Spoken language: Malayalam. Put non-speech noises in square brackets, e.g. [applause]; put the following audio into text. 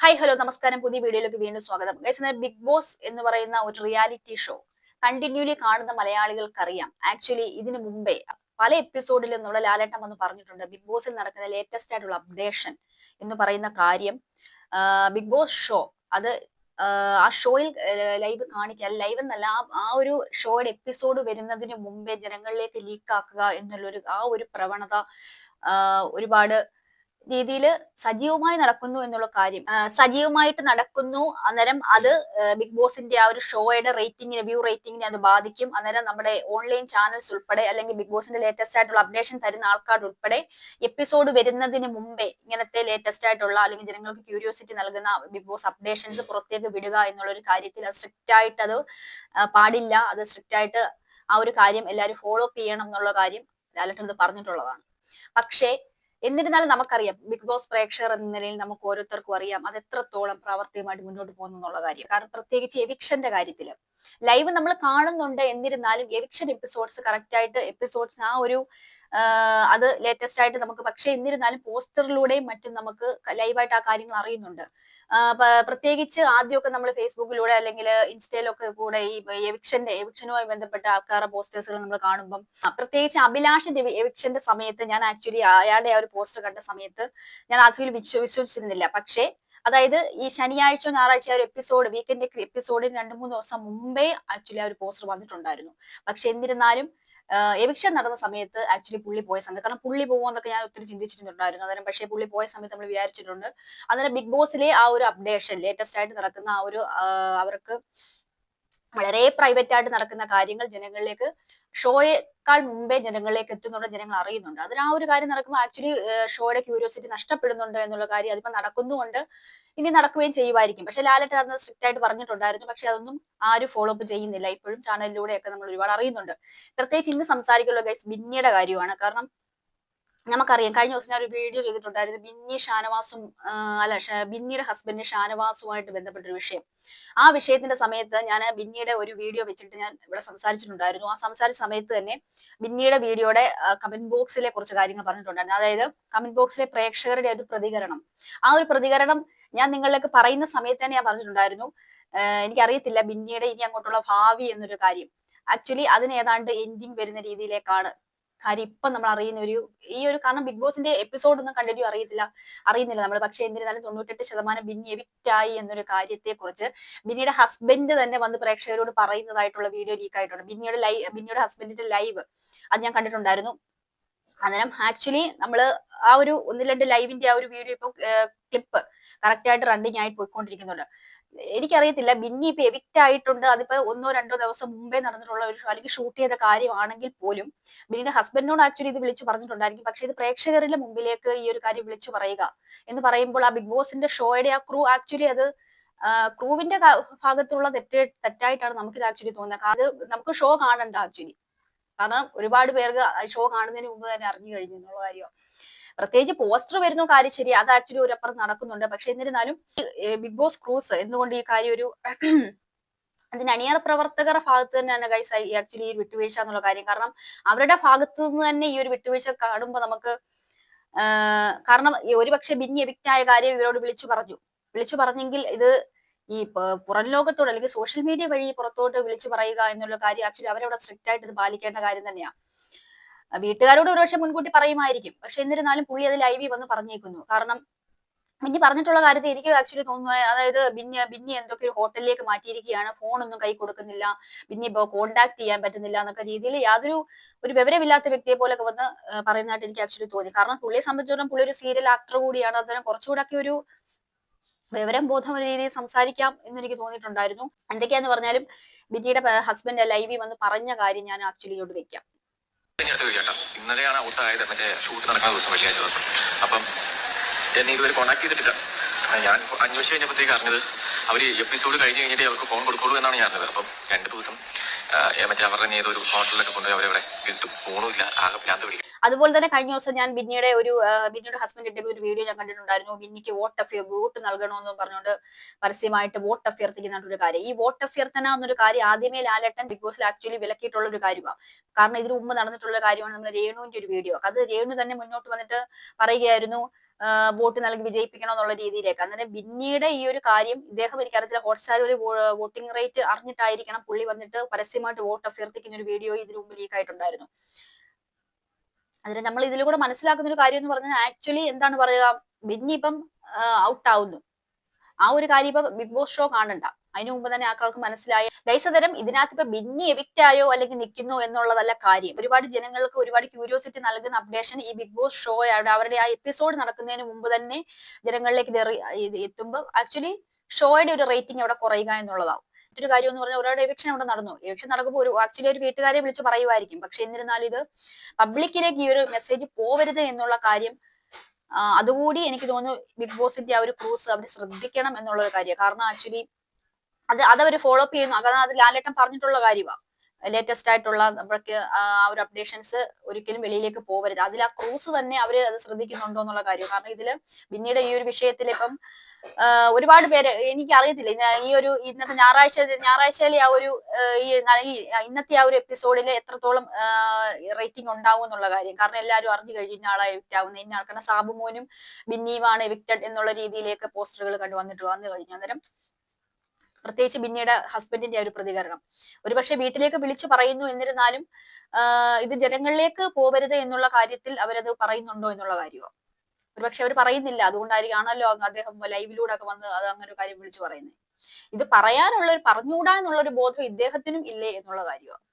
ഹായ് ഹലോ നമസ്കാരം. പുതിയ വീഡിയോയിലേക്ക് വീണ്ടും സ്വാഗതം. ഗൈസ് ബിഗ് ബോസ് എന്ന് പറയുന്ന ഒരു റിയാലിറ്റി ഷോ കണ്ടിന്യൂലി കാണുന്ന മലയാളികൾക്കറിയാം. ആക്ച്വലി ഇതിനു മുമ്പേ പല എപ്പിസോഡിലും നമ്മുടെ ലാലേട്ടം വന്ന് പറഞ്ഞിട്ടുണ്ട് ബിഗ് ബോസിൽ നടക്കുന്ന ലേറ്റസ്റ്റ് ആയിട്ടുള്ള അപ്ഡേഷൻ എന്ന് പറയുന്ന കാര്യം. ബിഗ് ബോസ് ഷോ അത് ആ ഷോയിൽ ലൈവ് കാണിക്കുക ലൈവ് എന്നല്ല ആ ഒരു ഷോയുടെ എപ്പിസോഡ് വരുന്നതിന് മുമ്പേ ജനങ്ങളിലേക്ക് ലീക്ക് ആക്കുക എന്നുള്ളൊരു ആ ഒരു പ്രവണത ഒരുപാട് രീതിയിൽ സജീവമായി നടക്കുന്നു എന്നുള്ള കാര്യം. സജീവമായിട്ട് നടക്കുന്നു. അന്നേരം അത് ബിഗ് ബോസിന്റെ ആ ഒരു ഷോയുടെ റേറ്റിംഗിനെ വ്യൂ റേറ്റിംഗിനെ അത് ബാധിക്കും. അന്നേരം നമ്മുടെ ഓൺലൈൻ ചാനൽസ് ഉൾപ്പെടെ അല്ലെങ്കിൽ ബിഗ് ബോസിന്റെ ലേറ്റസ്റ്റ് ആയിട്ടുള്ള അപ്ഡേഷൻ തരുന്ന ആൾക്കാർ ഉൾപ്പെടെ എപ്പിസോഡ് വരുന്നതിന് മുമ്പേ ഇങ്ങനത്തെ ലേറ്റസ്റ്റ് ആയിട്ടുള്ള അല്ലെങ്കിൽ ജനങ്ങൾക്ക് ക്യൂരിയോസിറ്റി നൽകുന്ന ബിഗ് ബോസ് അപ്ഡേഷൻസ് പുറത്തേക്ക് വിടുക എന്നുള്ള ഒരു കാര്യത്തിൽ അത് സ്ട്രിക്റ്റ് ആയിട്ട് അത് പാടില്ല. അത് സ്ട്രിക്റ്റ് ആയിട്ട് ആ ഒരു കാര്യം എല്ലാവരും ഫോളോ അപ്പ് ചെയ്യണം എന്നുള്ള കാര്യം ലാലട്ടൻ പറഞ്ഞിട്ടുള്ളതാണ്. പക്ഷേ എന്നിരുന്നാലും നമുക്കറിയാം ബിഗ് ബോസ് പ്രേക്ഷകർ എന്ന നിലയിൽ നമുക്ക് ഓരോരുത്തർക്കും അറിയാം അത് എത്രത്തോളം പ്രാവർത്തികമായിട്ട് മുന്നോട്ട് പോകുന്നു എന്നുള്ള കാര്യം. കാരണം പ്രത്യേകിച്ച് എവിക്ഷന്റെ കാര്യത്തിൽ ലൈവ് നമ്മൾ കാണുന്നുണ്ട് എന്നിരുന്നാലും എവിക്ഷൻ എപ്പിസോഡ്സ് കറക്റ്റ് ആയിട്ട് എപ്പിസോഡ്സ് ആ ഒരു അത് ലേറ്റസ്റ്റ് ആയിട്ട് നമുക്ക് പക്ഷേ എന്നിരുന്നാലും പോസ്റ്ററിലൂടെയും മറ്റും നമുക്ക് ലൈവായിട്ട് ആ കാര്യങ്ങൾ അറിയുന്നുണ്ട്. പ്രത്യേകിച്ച് ആദ്യമൊക്കെ നമ്മൾ ഫേസ്ബുക്കിലൂടെ അല്ലെങ്കിൽ ഇൻസ്റ്റയിലൊക്കെ കൂടെ ഈ എവിക്ഷന്റെ എവിക്ഷനുമായി ബന്ധപ്പെട്ട ആൾക്കാരുടെ പോസ്റ്റേഴ്സുകൾ നമ്മൾ കാണുമ്പം പ്രത്യേകിച്ച് അഭിലാഷിന്റെ എവിക്ഷന്റെ സമയത്ത് ഞാൻ ആക്ച്വലി അയാളുടെ ആ ഒരു പോസ്റ്റർ കണ്ട സമയത്ത് ഞാൻ ആക്ച്വലി വിശ്വ വിശ്വസിച്ചിരുന്നില്ല. പക്ഷേ അതായത് ഈ ശനിയാഴ്ച ഞായറാഴ്ച ഒരു എപ്പിസോഡ് വീക്കെൻഡ് എപ്പിസോഡിന് രണ്ട് മൂന്ന് ദിവസം മുമ്പേ ആക്ച്വലി ആ ഒരു പോസ്റ്റർ വന്നിട്ടുണ്ടായിരുന്നു. പക്ഷെ എന്നിരുന്നാലും എവിക്ഷൻ നടന്ന സമയത്ത് ആക്ച്വലി പുള്ളി പോയ സമയത്ത് കാരണം പുള്ളി പോകുമെന്നൊക്കെ ഞാൻ ഒത്തിരി ചിന്തിച്ചിട്ടുണ്ടായിരുന്നു. അന്നേരം പക്ഷേ പുള്ളി പോയ സമയത്ത് നമ്മൾ വിചാരിച്ചിട്ടുണ്ട്. അന്നേരം ബിഗ് ബോസിലെ ആ ഒരു അപ്ഡേഷൻ ലേറ്റസ്റ്റ് ആയിട്ട് നടക്കുന്ന ആ ഒരു അവർക്ക് വളരെ പ്രൈവറ്റ് ആയിട്ട് നടക്കുന്ന കാര്യങ്ങൾ ജനങ്ങളിലേക്ക് ഷോയേക്കാൾ മുമ്പേ ജനങ്ങളിലേക്ക് എത്തുന്നുണ്ട് ജനങ്ങൾ അറിയുന്നുണ്ട്. അതിന് ആ ഒരു കാര്യം നടക്കുമ്പോൾ ആക്ച്വലി ഷോയുടെ ക്യൂരിയോസിറ്റി നഷ്ടപ്പെടുന്നുണ്ട് എന്നുള്ള കാര്യം അതിപ്പോ നടക്കുന്നുണ്ട് ഇനി നടക്കുകയും ചെയ്യുമായിരിക്കും. പക്ഷെ ലാലറ്റ് അന്ന് സ്ട്രിക്റ്റ് ആയിട്ട് പറഞ്ഞിട്ടുണ്ടായിരുന്നു. പക്ഷെ അതൊന്നും ആരും ഫോളോ അപ്പ് ചെയ്യുന്നില്ല. ഇപ്പോഴും ചാനലിലൂടെയൊക്കെ നമ്മൾ ഒരുപാട് അറിയുന്നുണ്ട്. പ്രത്യേകിച്ച് ഇന്ന് സംസാരിക്കുള്ള ഗൈസ് ബിന്നിയുടെ കാര്യമാണ്. കാരണം നമുക്കറിയാം കഴിഞ്ഞ ദിവസം ഞാൻ ഒരു വീഡിയോ ചെയ്തിട്ടുണ്ടായിരുന്നു ബിന്നി ഷാനവാസും അല്ല ബിന്നിയുടെ ഹസ്ബൻഡ് ഷാനവാസുമായിട്ട് ബന്ധപ്പെട്ട ഒരു വിഷയം. ആ വിഷയത്തിന്റെ സമയത്ത് ഞാൻ ബിന്നിയുടെ ഒരു വീഡിയോ വെച്ചിട്ട് ഞാൻ ഇവിടെ സംസാരിച്ചിട്ടുണ്ടായിരുന്നു. ആ സംസാരിച്ച സമയത്ത് തന്നെ ബിന്നിയുടെ വീഡിയോയുടെ കമന്റ് ബോക്സിലെ കുറച്ച് കാര്യങ്ങൾ പറഞ്ഞിട്ടുണ്ടായിരുന്നു. അതായത് കമന്റ് ബോക്സിലെ പ്രേക്ഷകരുടെ ഒരു പ്രതികരണം. ആ ഒരു പ്രതികരണം ഞാൻ നിങ്ങളിലേക്ക് പറയുന്ന സമയത്ത് തന്നെ ഞാൻ പറഞ്ഞിട്ടുണ്ടായിരുന്നു. എനിക്കറിയത്തില്ല ബിന്നിയുടെ ഇനി അങ്ങോട്ടുള്ള ഭാവി എന്നൊരു കാര്യം. ആക്ച്വലി അതിന് ഏതാണ്ട് എൻഡിങ് വരുന്ന രീതിയിലേക്കാണ് കാര്യം ഇപ്പൊ നമ്മൾ അറിയുന്ന ഒരു ഈ ഒരു കാരണം ബിഗ് ബോസിന്റെ എപ്പിസോഡ് ഒന്നും കണ്ടിന്യൂ അറിയത്തില്ല അറിയുന്നില്ല നമ്മൾ പക്ഷെ എന്നിരുന്നാലും തൊണ്ണൂറ്റെട്ട് ശതമാനം ബിന്നി എവിക്റ്റ് ആയി എന്നൊരു കാര്യത്തെ കുറിച്ച് ബിന്നിയുടെ ഹസ്ബൻഡ് തന്നെ വന്ന് പ്രേക്ഷകരോട് പറയുന്നതായിട്ടുള്ള വീഡിയോ ലീക്ക് ആയിട്ടുണ്ട്. ബിന്നിയുടെ ലൈവ് ബിന്നിയുടെ ഹസ്ബൻഡിന്റെ ലൈവ് അത് ഞാൻ കണ്ടിട്ടുണ്ടായിരുന്നു. അന്നേരം ആക്ച്വലി നമ്മൾ ആ ഒരു ഒന്ന് രണ്ട് ലൈവിന്റെ ആ ഒരു വീഡിയോ ഇപ്പൊ ക്ലിപ്പ് കറക്റ്റ് ആയിട്ട് റണ്ണിങ് ആയിട്ട് പോയിക്കൊണ്ടിരിക്കുന്നുണ്ട്. എനിക്കറിയത്തില്ല. ബിന്നി ഇപ്പൊ എവിക്റ്റ് ആയിട്ടുണ്ട്. അതിപ്പോ ഒന്നോ രണ്ടോ ദിവസം മുമ്പേ നടന്നിട്ടുള്ള ഒരു അല്ലെങ്കിൽ ഷൂട്ട് ചെയ്ത കാര്യമാണെങ്കിൽ പോലും ബിന്നിയുടെ ഹസ്ബൻഡിനോട് ആക്ച്വലി ഇത് വിളിച്ചു പറഞ്ഞിട്ടുണ്ടായിരിക്കും. പക്ഷെ ഇത് പ്രേക്ഷകരുടെ മുമ്പിലേക്ക് ഈ ഒരു കാര്യം വിളിച്ചു പറയുക എന്ന് പറയുമ്പോൾ ആ ബിഗ് ബോസിന്റെ ഷോയുടെ ആ ക്രൂ ആക്ച്വലി അത് ക്രൂവിന്റെ ഭാഗത്തുള്ള തെറ്റ് തെറ്റായിട്ടാണ് നമുക്കിത് ആക്ച്വലി തോന്നുന്നത്. അത് നമുക്ക് ഷോ കാണണ്ട ആക്ച്വലി കാരണം ഒരുപാട് പേർക്ക് ഷോ കാണുന്നതിന് മുമ്പ് തന്നെ അറിഞ്ഞു കഴിഞ്ഞു എന്നുള്ള കാര്യം പ്രത്യേകിച്ച് പോസ്റ്റർ വരുന്ന കാര്യം ശരി അത് ആക്ച്വലി ഒരു അപ്പുറം നടക്കുന്നുണ്ട്. പക്ഷെ എന്നിരുന്നാലും ബിഗ് ബോസ് ക്രൂസ് എന്തുകൊണ്ട് ഈ കാര്യം ഒരു [clears throat] അതിന് അണിയർ പ്രവർത്തകരുടെ ഭാഗത്ത് തന്നെയാണ് ഗൈസ് ആക്ച്വലി ഈ വിട്ടുവീഴ്ച എന്നുള്ള കാര്യം. കാരണം അവരുടെ ഭാഗത്ത് നിന്ന് തന്നെ ഈ ഒരു വിട്ടുവീഴ്ച കാണുമ്പോൾ നമുക്ക് കാരണം ഒരുപക്ഷെ ബിന്നി എവിക്റ്റ് ആയ കാര്യം ഇവരോട് വിളിച്ചു പറഞ്ഞു. വിളിച്ചു പറഞ്ഞെങ്കിൽ ഇത് ഈ പുറം ലോകത്തോട് അല്ലെങ്കിൽ സോഷ്യൽ മീഡിയ വഴി പുറത്തോട്ട് വിളിച്ചു പറയുക എന്നുള്ള കാര്യം ആക്ച്വലി അവരവിടെ സ്ട്രിക്റ്റ് ആയിട്ട് ഇത് പാലിക്കേണ്ട കാര്യം തന്നെയാണ് വീട്ടുകാരോട് ഒരുപക്ഷെ മുൻകൂട്ടി പറയുമായിരിക്കും. പക്ഷെ എന്നിരുന്നാലും പുള്ളി അത് ലൈവിൽ വന്ന് പറഞ്ഞേക്കുന്നു. കാരണം ബിന്നി പറഞ്ഞിട്ടുള്ള കാര്യത്തിൽ എനിക്ക് ആക്ച്വലി തോന്നുന്നു അതായത് ബിന്നി ബിന്നി എന്തൊക്കെ ഒരു ഹോട്ടലിലേക്ക് മാറ്റിയിരിക്കുകയാണ് ഫോണൊന്നും കൈ കൊടുക്കുന്നില്ല ബിന്നി ഇപ്പോൾ കോണ്ടാക്ട് ചെയ്യാൻ പറ്റുന്നില്ല എന്നൊക്കെ രീതിയിൽ യാതൊരു ഒരു വിവരമില്ലാത്ത വ്യക്തിയെ പോലൊക്കെ വന്ന് പറയുന്നതായിട്ട് എനിക്ക് ആക്ച്വലി തോന്നി. കാരണം പുള്ളിയെ സംബന്ധിച്ചിടത്തോളം പുള്ളി ഒരു സീരിയൽ ആക്ടർ കൂടിയാണ്. അന്നേരം കുറച്ചുകൂടെ ഒരു വിവരം ബോധം രീതിയിൽ സംസാരിക്കാം എന്ന് എനിക്ക് തോന്നിയിട്ടുണ്ടായിരുന്നു. എന്തൊക്കെയാന്ന് പറഞ്ഞാലും ബിന്നിയുടെ ഹസ്ബൻഡ് ലൈവിൽ വന്ന് പറഞ്ഞ കാര്യം ഞാൻ ആക്ച്വലി ഇങ്ങോട്ട് വെക്കാം. അടുത്ത് ഔട്ട് ഇന്നലെയാണ് മറ്റേ ഷൂട്ട് നടക്കുന്ന ദിവസം വെള്ളിയാഴ്ച ദിവസം. അപ്പം എന്നെ ഇതുവരെ കോൺടാക്ട് ചെയ്തിട്ടില്ല. ഞാൻ അന്വേഷിച്ച് കഴിഞ്ഞപ്പോഴത്തേക്ക് അറിഞ്ഞത് അവർ എപ്പിസോഡ് കഴിഞ്ഞ് കഴിഞ്ഞിട്ട് അവർക്ക് ഫോൺ കൊടുക്കുള്ളൂ എന്നാണ് ഞാൻ അറിഞ്ഞത്. അപ്പം രണ്ട് ദിവസം മറ്റേ അവരുടെ ഏതൊരു ഹോട്ടലിലൊക്കെ കൊണ്ടുപോയി അവരവിടെ ഇരുത്തും ഫോണും ഇല്ല. ആകെ ഭ്രാന്ത് പിടിക്കും അതുപോലെ തന്നെ കഴിഞ്ഞ ദിവസം ഞാൻ ബിന്നിയുടെ ഒരു ബിന്നിയുടെ ഹസ്ബൻഡിന്റെ ഒരു വീഡിയോ ഞാൻ കണ്ടിട്ടുണ്ടായിരുന്നു. ബിന്നിക്ക് വോട്ട് അഫിയർ വോട്ട് നൽകണമെന്ന് പറഞ്ഞുകൊണ്ട് പരസ്യമായിട്ട് വോട്ട് അഭ്യർത്ഥിക്കുന്ന ഒരു കാര്യം. ഈ വോട്ട് അഭ്യർത്ഥന എന്നൊരു കാര്യം ആദ്യമേ ലാലേട്ടൻ ബിഗ് ബോസിൽ ആക്ച്വലി വിലക്കിയിട്ടുള്ള ഒരു കാര്യമാണ് കാരണം ഇതിനു മുമ്പ് നടന്നിട്ടുള്ള കാര്യമാണ് നമ്മുടെ രേണുവിന്റെ ഒരു വീഡിയോ അത് രേണു തന്നെ മുന്നോട്ട് വന്നിട്ട് പറയുകയായിരുന്നു വോട്ട് നൽകി വിജയിപ്പിക്കണം എന്നുള്ള രീതിയിലേക്ക്. അന്നേരം ബിന്നിയുടെ ഈ ഒരു കാര്യം ഇദ്ദേഹം എനിക്കറിയത്തില്ല ഹോട്ട്സ്റ്റാർ ഒരു വോട്ടിംഗ് റേറ്റ് അറിഞ്ഞിട്ടായിരിക്കണം പുള്ളി വന്നിട്ട് പരസ്യമായിട്ട് വോട്ട് അഭ്യർത്ഥിക്കുന്ന ഒരു വീഡിയോ ഇതിനു മുമ്പ് ലീക്ക് ആയിട്ടുണ്ടായിരുന്നു. അതിന് നമ്മൾ ഇതിലൂടെ മനസ്സിലാക്കുന്ന ഒരു കാര്യം എന്ന് പറഞ്ഞാൽ ആക്ച്വലി എന്താണ് പറയുക? ബിന്നി ഇപ്പം ഔട്ട് ആവുന്നു. ആ ഒരു കാര്യം ഇപ്പൊ ബിഗ് ബോസ് ഷോ കാണണ്ട. അതിനു മുമ്പ് തന്നെ ആൾക്കാർക്ക് മനസ്സിലായ. ദൈസതരം ഇതിനകത്ത് ഇപ്പൊ ബിന്നി എവിക്റ്റ് ആയോ അല്ലെങ്കിൽ നിൽക്കുന്നു എന്നുള്ളതല്ല കാര്യം. ഒരുപാട് ജനങ്ങൾക്ക് ഒരുപാട് ക്യൂരിയോസിറ്റി നൽകുന്ന അപ്ഡേഷൻ ഈ ബിഗ് ബോസ് ഷോ അവരുടെ ആ എപ്പിസോഡ് നടക്കുന്നതിന് മുമ്പ് തന്നെ ജനങ്ങളിലേക്ക് ഇത് എത്തുമ്പോൾ ആക്ച്വലി ഷോയുടെ ഒരു റേറ്റിംഗ് അവിടെ കുറയുക എന്നുള്ളതാവും മറ്റൊരു കാര്യം എന്ന് പറഞ്ഞാൽ ഒരാളുടെ എവിക്ഷൻ അവിടെ നടന്നു. എവിക്ഷൻ നടക്കുമ്പോൾ ഒരു ആക്ച്വലി ഒരു വീട്ടുകാരെ വിളിച്ച് പറയുമായിരിക്കും. പക്ഷെ എന്നിരുന്നാലും ഇത് പബ്ലിക്കിലേക്ക് ഈ ഒരു മെസ്സേജ് പോവരുത് എന്നുള്ള കാര്യം അതുകൂടി എനിക്ക് തോന്നുന്നു ബിഗ് ബോസിന്റെ ആ ഒരു ക്രൂസ് അവർ ശ്രദ്ധിക്കണം എന്നുള്ള ഒരു കാര്യം കാരണം ആക്ച്വലി അത് അതവർ ഫോളോ അപ്പ് ചെയ്യുന്നു. അതാണ് അത് ലാലേട്ടൻ പറഞ്ഞിട്ടുള്ള കാര്യമാണ് ലേറ്റസ്റ്റ് ആയിട്ടുള്ള നമ്മൾക്ക് ആ ഒരു അപ്ഡേഷൻസ് ഒരിക്കലും വെളിയിലേക്ക് പോകരുത് അതിൽ ആ ക്രൂസ് തന്നെ അവർ അത് ശ്രദ്ധിക്കുന്നുണ്ടോ എന്നുള്ള കാര്യം. കാരണം ഇതിൽ പിന്നീട് ഈ ഒരു വിഷയത്തിൽ ഇപ്പം ഒരുപാട് പേര് എനിക്ക് അറിയത്തില്ല ഇന്ന് ഈ ഒരു ഇന്നത്തെ ഞായറാഴ്ച ഞായറാഴ്ചയിലെ ആ ഒരു ഈ ഇന്നത്തെ ആ ഒരു എപ്പിസോഡിൽ എത്രത്തോളം റേറ്റിംഗ് ഉണ്ടാവും എന്നുള്ള കാര്യം. കാരണം എല്ലാവരും അറിഞ്ഞു കഴിഞ്ഞ ഇന്ന ആളെ എവിക്റ്റ് ആവുന്നത് ഇന്ന ആൾക്കാണ് സാബുമോനും ബിന്നിയുമാണ് എവിക്റ്റഡ് എന്നുള്ള രീതിയിലേക്ക് പോസ്റ്ററുകൾ കണ്ടു വന്നിട്ട് വന്നു കഴിഞ്ഞു. അന്നേരം പ്രത്യേകിച്ച് ബിന്നിയുടെ ഹസ്ബൻഡിന്റെ ഒരു പ്രതികരണം. ഒരുപക്ഷെ വീട്ടിലേക്ക് വിളിച്ചു പറയുന്നു എന്നിരുന്നാലും ഇത് ജനങ്ങളിലേക്ക് പോവരുത് എന്നുള്ള കാര്യത്തിൽ അവരത് പറയുന്നുണ്ടോ എന്നുള്ള കാര്യമോ? ഒരുപക്ഷെ അവർ പറയുന്നില്ല. അതുകൊണ്ടായിരിക്കാണല്ലോ അദ്ദേഹം ലൈവിലൂടെ ഒക്കെ വന്ന് അത് അങ്ങനെ ഒരു കാര്യം വിളിച്ചു പറയുന്നത്. ഇത് പറയാനുള്ള ഒരു പറഞ്ഞുകൂടാ എന്നുള്ള ഒരു ബോധം ഇദ്ദേഹത്തിനും ഇല്ലേ എന്നുള്ള കാര്യമാണ്